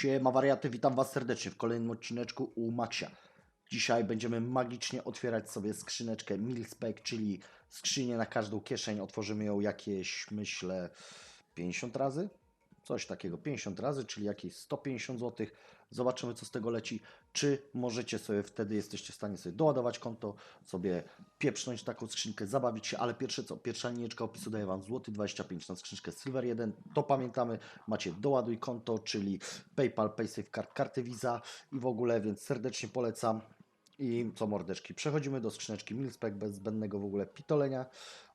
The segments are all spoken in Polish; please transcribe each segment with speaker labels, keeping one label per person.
Speaker 1: Siema wariaty, witam was serdecznie w kolejnym odcineczku u Maxia. Dzisiaj będziemy magicznie otwierać sobie skrzyneczkę Milspec, czyli skrzynię na każdą kieszeń. Otworzymy ją jakieś, myślę, 50 razy. Coś takiego, 50 razy, czyli jakieś 150 zł. Zobaczymy, co z tego leci. Czy możecie sobie wtedy, jesteście w stanie sobie doładować konto, sobie pieprznąć taką skrzynkę, zabawić się, ale pierwsze co, pierwsza linieczka opisu daje Wam złoty 25 na skrzynkę Silver 1. To pamiętamy, macie doładuj konto, czyli PayPal, PaySafeCard, karty Visa i w ogóle, więc serdecznie polecam. I co mordeczki, przechodzimy do skrzyneczki Milspec bez zbędnego w ogóle pitolenia.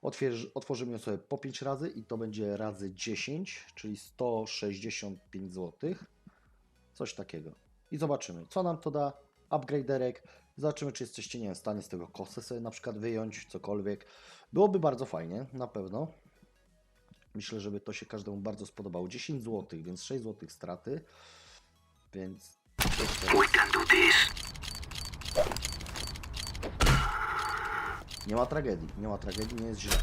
Speaker 1: Otwierz, otworzymy ją sobie po 5 razy i to będzie razy 10, czyli 165 zł. Coś takiego. I zobaczymy, co nam to da. Upgraderek. Zobaczymy, czy jesteście, nie wiem, w stanie z tego kosę sobie na przykład wyjąć, cokolwiek. Byłoby bardzo fajnie, na pewno. Myślę, żeby to się każdemu bardzo spodobało. 10 zł, więc 6 zł straty. Więc. jeszcze raz. Nie ma tragedii, nie ma tragedii, nie jest źle.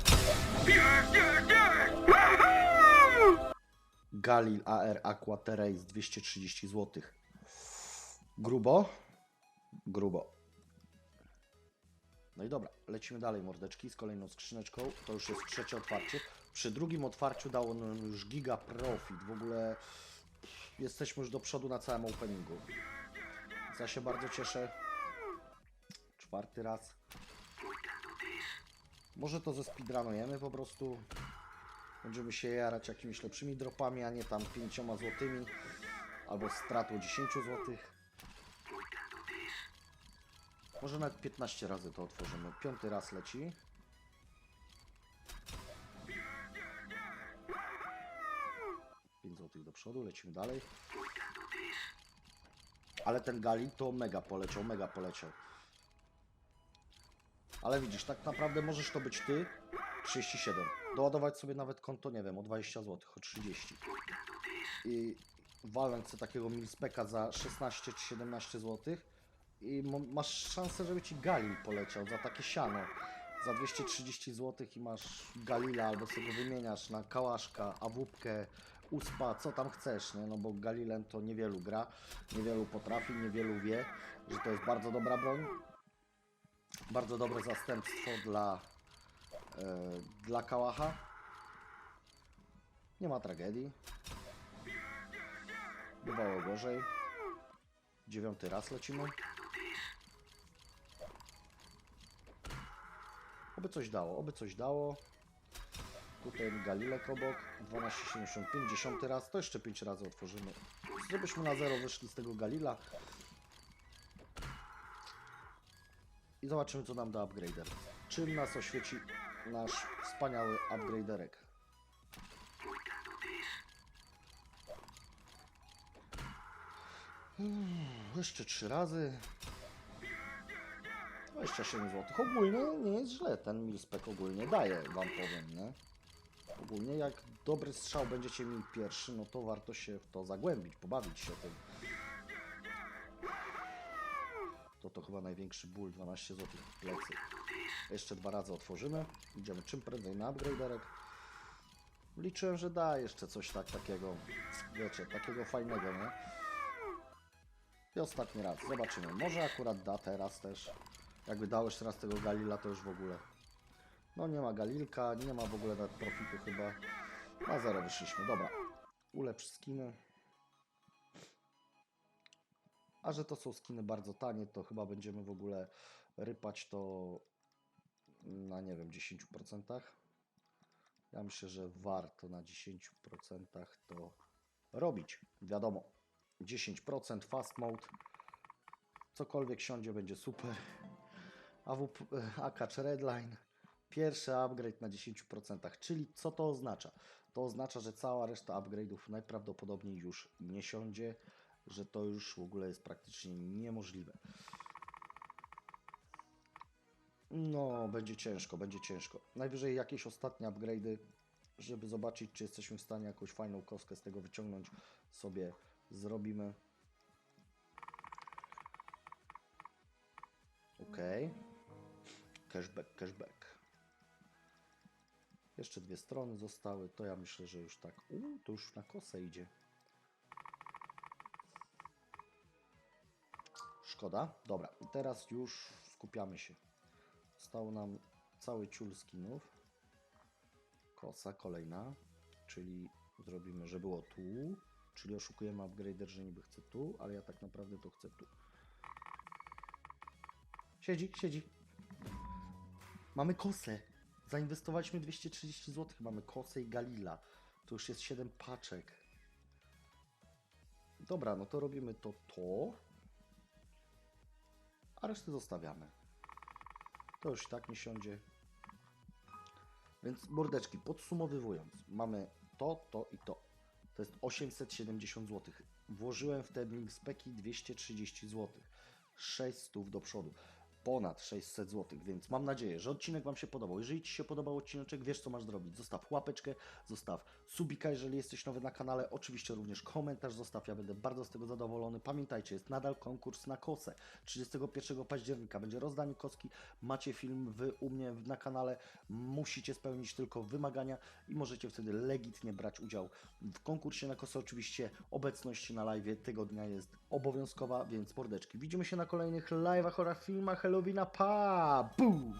Speaker 1: Galil AR Aqua Terrace 230 zł. Grubo? Grubo. No i dobra, lecimy dalej mordeczki z kolejną skrzyneczką. To już jest trzecie otwarcie. Przy drugim otwarciu dało nam już giga profit. W ogóle jesteśmy już do przodu na całym openingu. Ja się bardzo cieszę. Czwarty raz. Może to ze speedrunujemy po prostu. Będziemy się jarać jakimiś lepszymi dropami, a nie tam 5 złotymi albo stratą 10 złotych. Może nawet 15 razy to otworzymy. Piąty raz leci. Pięć złotych do przodu, lecimy dalej. Ale ten Gali to mega poleciał, mega poleciał. Ale widzisz, tak naprawdę możesz to być ty. 37. Doładować sobie nawet konto, nie wiem, o 20 zł, o 30. I walnąć sobie takiego milspeka za 16 czy 17 zł. I masz szansę, żeby ci Galil poleciał za takie siano. Za 230 zł i masz Galila albo sobie wymieniasz na Kałaszka, Awupkę, Uspa, co tam chcesz, nie? No bo Galilem to niewielu gra, niewielu potrafi, niewielu wie, że to jest bardzo dobra broń. Bardzo dobre zastępstwo dla, e, dla Kałacha. Nie ma tragedii. Bywało gorzej. Dziewiąty raz lecimy. Oby coś dało, oby coś dało. Tutaj Galilek obok, 12,75, dziesiąty raz, to jeszcze 5 razy otworzymy. Żebyśmy na zero wyszli z tego Galila. I zobaczymy, co nam da upgrader. Czym nas oświeci nasz wspaniały upgraderek. Hmm, jeszcze trzy razy. 27 zł. Ogólnie nie jest źle. Ten milspec ogólnie daje, wam powiem, nie? Ogólnie jak dobry strzał będziecie mieli pierwszy, no to warto się w to zagłębić, pobawić się tym. To to chyba największy ból, 12 zł w plecy. Jeszcze dwa razy otworzymy. Idziemy czym prędzej na upgraderek. Liczyłem, że da jeszcze coś tak takiego, wiecie, takiego fajnego, nie? I ostatni raz, zobaczymy. Może akurat da teraz też. Jakby dał jeszcze raz tego Galila, to już w ogóle. No nie ma Galilka, nie ma w ogóle nawet profitu chyba. Na zero wyszliśmy, dobra. Ulepsz skiny. A że to są skiny bardzo tanie, to chyba będziemy w ogóle rypać to na nie wiem, 10%. Ja myślę, że warto na 10% to robić. Wiadomo, 10% fast mode. Cokolwiek siądzie będzie super. AWP, AK czy Redline. Pierwszy upgrade na 10%. Czyli co to oznacza? To oznacza, że cała reszta upgrade'ów najprawdopodobniej już nie siądzie, że to już w ogóle jest praktycznie niemożliwe. No, będzie ciężko, będzie ciężko. Najwyżej jakieś ostatnie upgrade'y, żeby zobaczyć, czy jesteśmy w stanie jakąś fajną kostkę z tego wyciągnąć, sobie zrobimy. Ok. Cashback, cashback. Jeszcze dwie strony zostały, to ja myślę, że już tak. Uuu, to już na kosę idzie. Szkoda. Dobra, teraz już skupiamy się. Został nam cały ciul skinów. Kosa kolejna, czyli zrobimy, że było tu, czyli oszukujemy upgrader, że niby chce tu, ale ja tak naprawdę to chcę tu. Siedzi, siedzi. Mamy kosę. Zainwestowaliśmy 230 zł. Mamy kosę i Galila. To już jest 7 paczek. Dobra, no to robimy to to. A resztę zostawiamy. To już i tak nie siądzie. Więc mordeczki, podsumowując, mamy to, to i to. To jest 870 zł. Włożyłem w te speki 230 zł. 600 do przodu. Ponad 600 zł, więc mam nadzieję, że odcinek Wam się podobał. Jeżeli Ci się podobał odcineczek, wiesz co masz zrobić. Zostaw łapeczkę, zostaw subika, jeżeli jesteś nowy na kanale. Oczywiście również komentarz zostaw, ja będę bardzo z tego zadowolony. Pamiętajcie, jest nadal konkurs na kosę. 31 października będzie rozdanie kostki. Macie film wy u mnie na kanale. Musicie spełnić tylko wymagania i możecie wtedy legitnie brać udział w konkursie na kosę. Oczywiście obecność na live tego dnia jest obowiązkowa, więc mordeczki. Widzimy się na kolejnych live'ach oraz filmach Halloween pá! Bum!